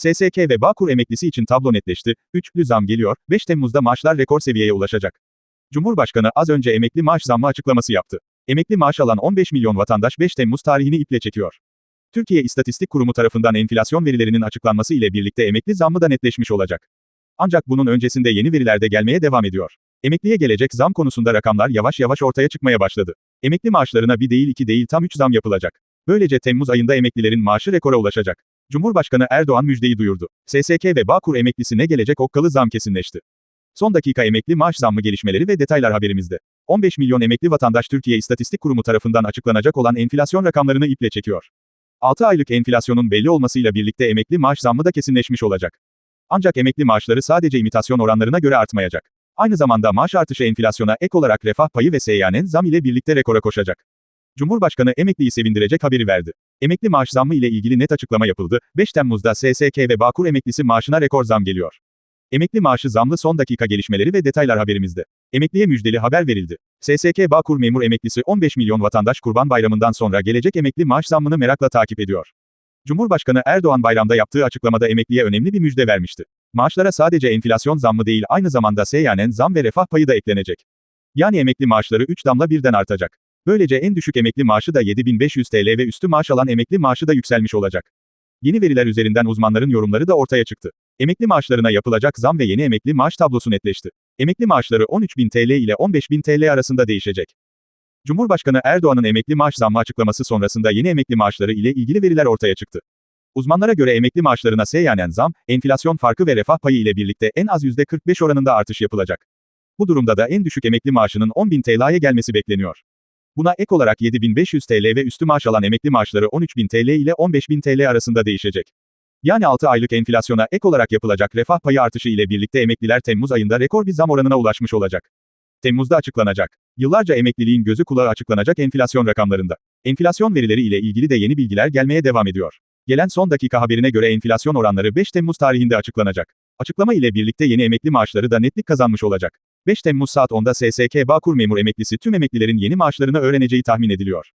SSK ve Bağkur emeklisi için tablo netleşti. Üçlü zam geliyor. 5 Temmuz'da maaşlar rekor seviyeye ulaşacak. Cumhurbaşkanı az önce emekli maaş zammı açıklaması yaptı. Emekli maaş alan 15 milyon vatandaş 5 Temmuz tarihini iple çekiyor. Türkiye İstatistik Kurumu tarafından enflasyon verilerinin açıklanması ile birlikte emekli zammı da netleşmiş olacak. Ancak bunun öncesinde yeni veriler de gelmeye devam ediyor. Emekliye gelecek zam konusunda rakamlar yavaş yavaş ortaya çıkmaya başladı. Emekli maaşlarına bir değil iki değil tam 3 zam yapılacak. Böylece Temmuz ayında emeklilerin maaşı rekora ulaşacak. Cumhurbaşkanı Erdoğan müjdeyi duyurdu. SSK ve Bağkur emeklisine gelecek okkalı zam kesinleşti. Son dakika emekli maaş zammı gelişmeleri ve detaylar haberimizde. 15 milyon emekli vatandaş Türkiye İstatistik Kurumu tarafından açıklanacak olan enflasyon rakamlarını iple çekiyor. 6 aylık enflasyonun belli olmasıyla birlikte emekli maaş zammı da kesinleşmiş olacak. Ancak emekli maaşları sadece imitasyon oranlarına göre artmayacak. Aynı zamanda maaş artışı enflasyona ek olarak refah payı ve seyyanen zam ile birlikte rekora koşacak. Cumhurbaşkanı emekliyi sevindirecek haberi verdi. Emekli maaş zammı ile ilgili net açıklama yapıldı. 5 Temmuz'da SSK ve Bağkur emeklisi maaşına rekor zam geliyor. Emekli maaşı zamlı son dakika gelişmeleri ve detaylar haberimizde. Emekliye müjdeli haber verildi. SSK Bağkur memur emeklisi 15 milyon vatandaş Kurban Bayramı'ndan sonra gelecek emekli maaş zammını merakla takip ediyor. Cumhurbaşkanı Erdoğan bayramda yaptığı açıklamada emekliye önemli bir müjde vermişti. Maaşlara sadece enflasyon zammı değil aynı zamanda seyyanen zam ve refah payı da eklenecek. Yani emekli maaşları 3 damla birden artacak. Böylece en düşük emekli maaşı da 7500 TL ve üstü maaş alan emekli maaşı da yükselmiş olacak. Yeni veriler üzerinden uzmanların yorumları da ortaya çıktı. Emekli maaşlarına yapılacak zam ve yeni emekli maaş tablosu netleşti. Emekli maaşları 13.000 TL ile 15.000 TL arasında değişecek. Cumhurbaşkanı Erdoğan'ın emekli maaş zammı açıklaması sonrasında yeni emekli maaşları ile ilgili veriler ortaya çıktı. Uzmanlara göre emekli maaşlarına seyyanen zam, enflasyon farkı ve refah payı ile birlikte en az %45 oranında artış yapılacak. Bu durumda da en düşük emekli maaşının 10.000 TL'ye gelmesi bekleniyor. Buna ek olarak 7500 TL ve üstü maaş alan emekli maaşları 13.000 TL ile 15.000 TL arasında değişecek. Yani 6 aylık enflasyona ek olarak yapılacak refah payı artışı ile birlikte emekliler Temmuz ayında rekor bir zam oranına ulaşmış olacak. Temmuz'da açıklanacak. Yıllarca emekliliğin gözü kulağı açıklanacak enflasyon rakamlarında. Enflasyon verileri ile ilgili de yeni bilgiler gelmeye devam ediyor. Gelen son dakika haberine göre enflasyon oranları 5 Temmuz tarihinde açıklanacak. Açıklama ile birlikte yeni emekli maaşları da netlik kazanmış olacak. 5 Temmuz saat 10'da SSK Bağkur memur emeklisi tüm emeklilerin yeni maaşlarını öğreneceği tahmin ediliyor.